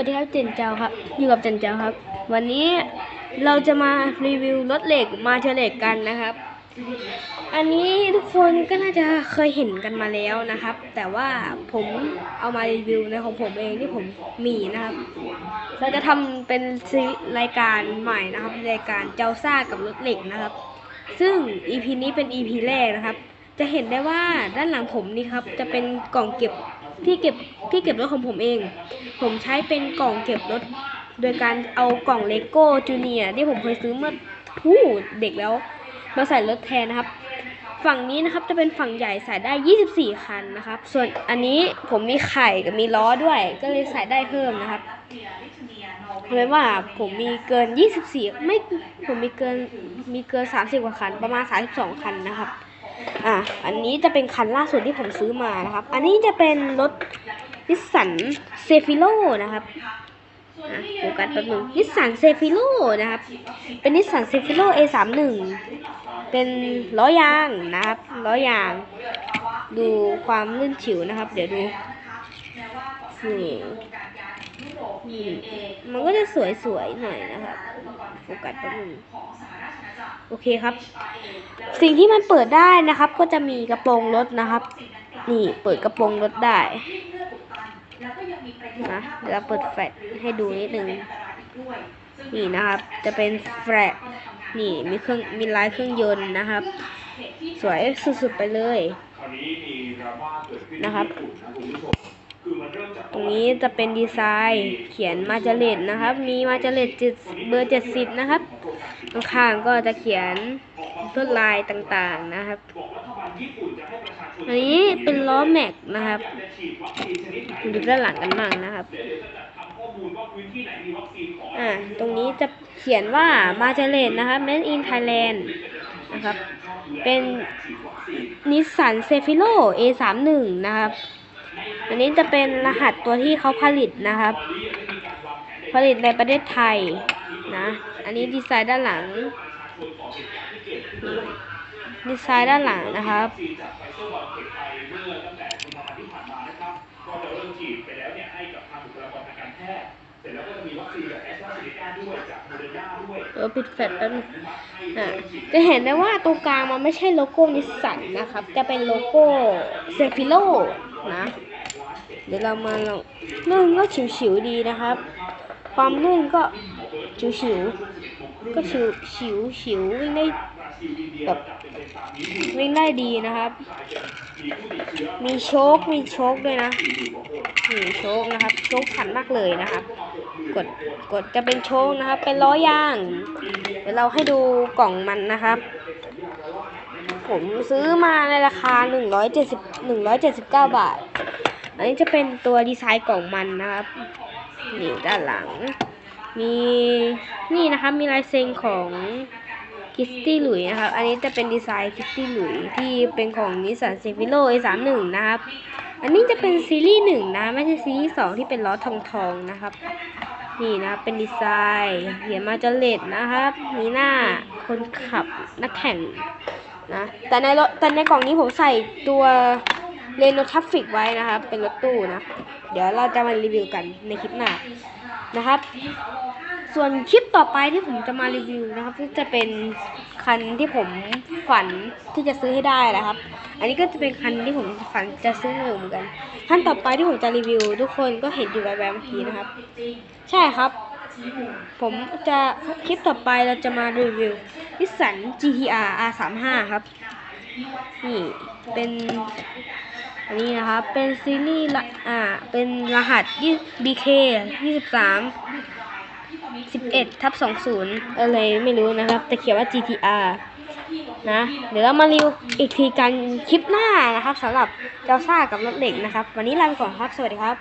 วัสดีครับเจนเจ้าครับอยู่กับเจนเจ้าครับ วันนี้เราจะมารีวิวรถเหล็กมาเชเล็กกันนะครับ อันนี้ทุกคนก็น่าจะเคยเห็นกันมาแล้วนะครับ แต่ว่าผมเอามารีวิวในของผมเองที่ผมมีนะครับ เราจะทำเป็นซีรายการใหม่นะครับรายการเจ้าซ่ากับรถเหล็กนะครับ ซึ่ง EP นี้เป็น EP แรกนะครับ จะเห็นได้ว่าด้านหลังผมนี่ครับจะเป็นกล่องเก็บ ที่เก็บที่เก็บรถของผมเอง ผมใช้เป็นกล่องเก็บรถ โดยการเอากล่องเลโก้จูเนียที่ผมเคยซื้อเมื่อทู่เด็กแล้ว มาใส่รถแทนนะครับ ฝั่งนี้นะครับจะเป็นฝั่งใหญ่ใส่ได้ 24 คันนะครับ ส่วนอันนี้ผมมีไข่กับมีล้อด้วย ก็เลยใส่ได้เพิ่มนะครับเพราะว่าผมมีเกิน 24 ไม่ผมมีเกินมีเกิน 30 กว่าคัน ประมาณ 32 คันนะครับ อะอันนี้จะเป็นคันล่าสุดที่ผมซื้อมานะครับ อันนี้จะเป็นรถนิสสันเซฟิโลนะครับโฟกัสแป๊บนึงนิสสันเซฟิโลนะครับ เป็นนิสสันเซฟิโล A31 เป็นล้อยางนะครับล้อยาง ดูความลื่นฉิวนะครับ เดี๋ยวดูนี่นี่มันก็จะสวยๆหน่อยนะครับโฟกัสแป๊บนึง โอเคครับ สิ่งที่มันเปิดได้นะครับ ก็จะมีกระโปรงรถนะครับ นี่เปิดกระโปรงรถได้นะเดี๋ยวเราเปิดแฟลชให้ดูนิดนึงนี่นะครับ จะเป็นแฟลชนี่มีเครื่องมีลายเครื่องยนต์นะครับ สวยสุดๆไปเลยนะครับตรงนี้จะเป็นดีไซน์เขียนมาจาเลตนะครับ มีมาจเลตจิตเบอร์เจ็ดสิบนะครับ ข้างๆก็จะเขียนลวดลายต่างๆนะครับ อันนี้เป็นล้อแม็กนะครับดูด้านหลังกันบ้างนะครับอ่าพื้นที่ไหนมีวัคซีนของอ่าตรงนี้จะเขียนว่ามาเจเลนนะครับ made in Thailand นะครับ เป็นนิสสันเซฟิโล A31 นะครับ อันนี้จะเป็นรหัสตัวที่เขาผลิตนะครับ ผลิตในประเทศไทย นะ อันนี้ดีไซน์ด้านหลัง ดีไซน์ด้านหลังนะครับวัคซีนจากไฟเซอร์บอลเทคไปเมื่อตั้งแต่กุมภาพันธ์ที่ผ่านมานะครับก็จะเริ่มฉีดไปแล้วเนี่ยให้กับทางบุคลากรทางการแพทย์เสร็จแล้วก็จะมีวัคซีนจากแอสตราเซเนกาด้วยจากโมเดอร์นาด้วยเออปิดแฟลชแป๊บนึงอะจะเห็นได้ว่าตรงกลางมันไม่ใช่โลโก้นิสสันนะครับ จะเป็นโลโก้เซฟิโลนะ เดี๋ยวเรามาลองลื่นก็ฉิวๆดีนะครับ ความลื่นก็ ฉิวๆก็ฉิวฉิวฉิววิ่งได้แบบวิ่งได้ดีนะครับ มีโชคมีโชคด้วยนะนี่โชคนะครับ โชคขันมากเลยนะครับ กดกดจะเป็นโชคนะครับ เป็นล้อยาง เดี๋ยวเราให้ดูกล่องมันนะครับ ผมซื้อมาในราคา 170 179 บาท อันนี้จะเป็นตัวดีไซน์กล่องมันนะครับนี่ด้านหลัง มีนี่นะครับมีลายเซ็นของคิสตี้หลุยนะครับอันนี้จะเป็นดีไซน์คิสตี้หลุยที่เป็นของนิสสันเซฟิโล A31 นะครับอันนี้จะเป็นซีรีส์หนึ่งนะไม่ใช่ซีรีส์สองที่เป็นล้อทองทองนะครับ นี่นะเป็นดีไซน์เขียนมาจเลดนะครับมีหน้าคนขับนักแข่งนะแต่ในรถแต่ในกล่องนี้ผมใส่ตัวเรโนทัฟฟิกไว้นะครับ เป็นรถตู้นะ เดี๋ยวเราจะมารีวิวกันในคลิปหน้า นะครับ ส่วนคลิปต่อไปที่ผมจะมารีวิวนะครับก็จะเป็นคันที่ผมฝันที่จะซื้อให้ได้นะครับ อันนี้ก็จะเป็นคันที่ผมฝันจะซื้อเหมือนกันคันต่อไปที่ผมจะรีวิว ทุกคนก็เห็นอยู่แบบๆเมื่อกี้นะครับ ใช่ครับ ผมจะคลิปต่อไปเราจะมารีวิวนิสสัน GTR R35 ครับ นี่เป็น อันนี้นะครับ เป็นซีรีส์ละอ่า เป็นรหัส BK 23 11ทับ20อะไรไม่รู้นะครับ แต่เขียนว่า GTR นะ เดี๋ยวเรามารีวิวอีกทีกันคลิปหน้านะครับสำหรับเจ้าซ่ากับรถเหล็กนะครับ วันนี้ลาไปก่อนครับ สวัสดีครับ